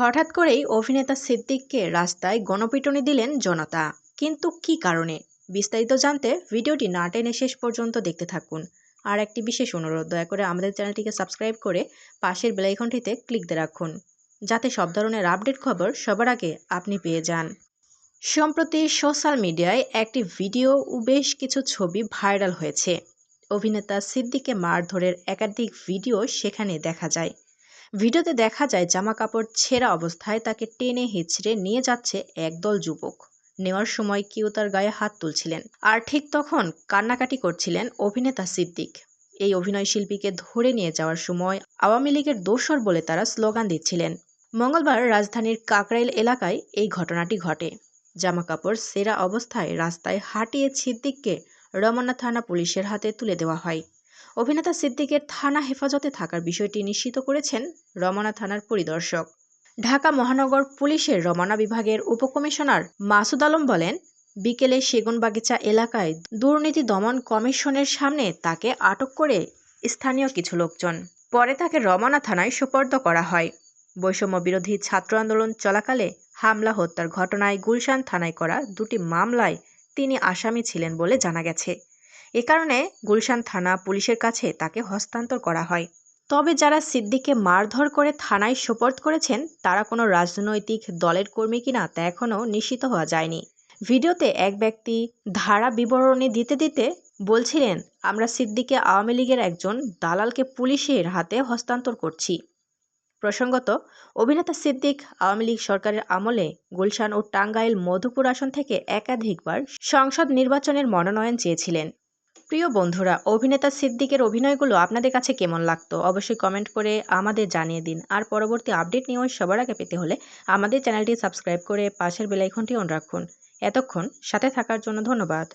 হঠাৎ করেই অভিনেতা সিদ্দিককে রাস্তায় গণপিটুনি দিলেন জনতা। কিন্তু কী কারণে? বিস্তারিত জানতে ভিডিওটি না টেনে শেষ পর্যন্ত দেখতে থাকুন। আর একটি বিশেষ অনুরোধ, দয়া করে আমাদের চ্যানেলটিকে সাবস্ক্রাইব করে পাশের বেলাইকনটিতে ক্লিক দিয়ে রাখুন, যাতে সব ধরনের আপডেট খবর সবার আগে আপনি পেয়ে যান। সম্প্রতি সোশ্যাল মিডিয়ায় একটি ভিডিও ও বেশ কিছু ছবি ভাইরাল হয়েছে। অভিনেতা সিদ্দিকে মারধরের একাধিক ভিডিও সেখানে দেখা যায়। ভিডিওতে দেখা যায় জামা কাপড় ছেঁড়া অবস্থায় তাকে টেনে হিচড়ে নিয়ে যাচ্ছে একদল যুবক। নেওয়ার সময় কেউ তার গায়ে হাত তুলছিলেন। আর ঠিক তখন কান্নাকাটি করছিলেন অভিনেতা সিদ্দিক। এই অভিনয় শিল্পীকে ধরে নিয়ে যাওয়ার সময় আওয়ামী লীগের দোসর বলে তারা স্লোগান দিচ্ছিলেন। মঙ্গলবার রাজধানীর কাকরাইল এলাকায় এই ঘটনাটি ঘটে। জামা কাপড় সেরা অবস্থায় রাস্তায় হাঁটিয়ে সিদ্দিককে রমনা থানা পুলিশের হাতে তুলে দেওয়া হয়। অভিনেতা সিদ্দিকের থানা হেফাজতে থাকার বিষয়টি নিশ্চিত করেছেন রমনা থানার পরিদর্শক। ঢাকা মহানগর পুলিশের রমনা বিভাগের উপকমিশনার মাসুদ আলম বলেন, বিকেলে সেগুনবাগিচা এলাকায় দুর্নীতি দমন কমিশনের সামনে তাকে আটক করে স্থানীয় কিছু লোকজন। পরে তাকে রমনা থানায় সোপর্দ করা হয়। বৈষম্য বিরোধী ছাত্র আন্দোলন চলাকালে হামলা, হত্যার ঘটনায় গুলশান থানায় করা দুটি মামলায় তিনি আসামি ছিলেন বলে জানা গেছে। এ কারণে গুলশান থানা পুলিশের কাছে তাকে হস্তান্তর করা হয়। তবে যারা সিদ্দিককে মারধর করে থানায় সোপর্দ করেছেন, তারা কোনো রাজনৈতিক দলের কর্মী কিনা তা এখনও নিশ্চিত হওয়া যায়নি। ভিডিওতে এক ব্যক্তি ধারা বিবরণী দিতে দিতে বলছিলেন, আমরা সিদ্দিকে আওয়ামী লীগের একজন দালালকে পুলিশের হাতে হস্তান্তর করছি। প্রসঙ্গত, অভিনেতা সিদ্দিক আওয়ামী লীগ সরকারের আমলে গুলশান ও টাঙ্গাইল মধুপুর আসন থেকে একাধিকবার সংসদ নির্বাচনের মনোনয়ন চেয়েছিলেন। প্রিয় বন্ধুরা, অভিনেতা সিদ্দিকের অভিনয়গুলো আপনাদের কাছে কেমন লাগতো? অবশ্যই কমেন্ট করে আমাদের জানিয়ে দিন। আর পরবর্তী আপডেট নিয়েও সবার আগে পেতে হলে আমাদের চ্যানেলটি সাবস্ক্রাইব করে পাশের বেলাইকনটি অন রাখুন। এতক্ষণ সাথে থাকার জন্য ধন্যবাদ।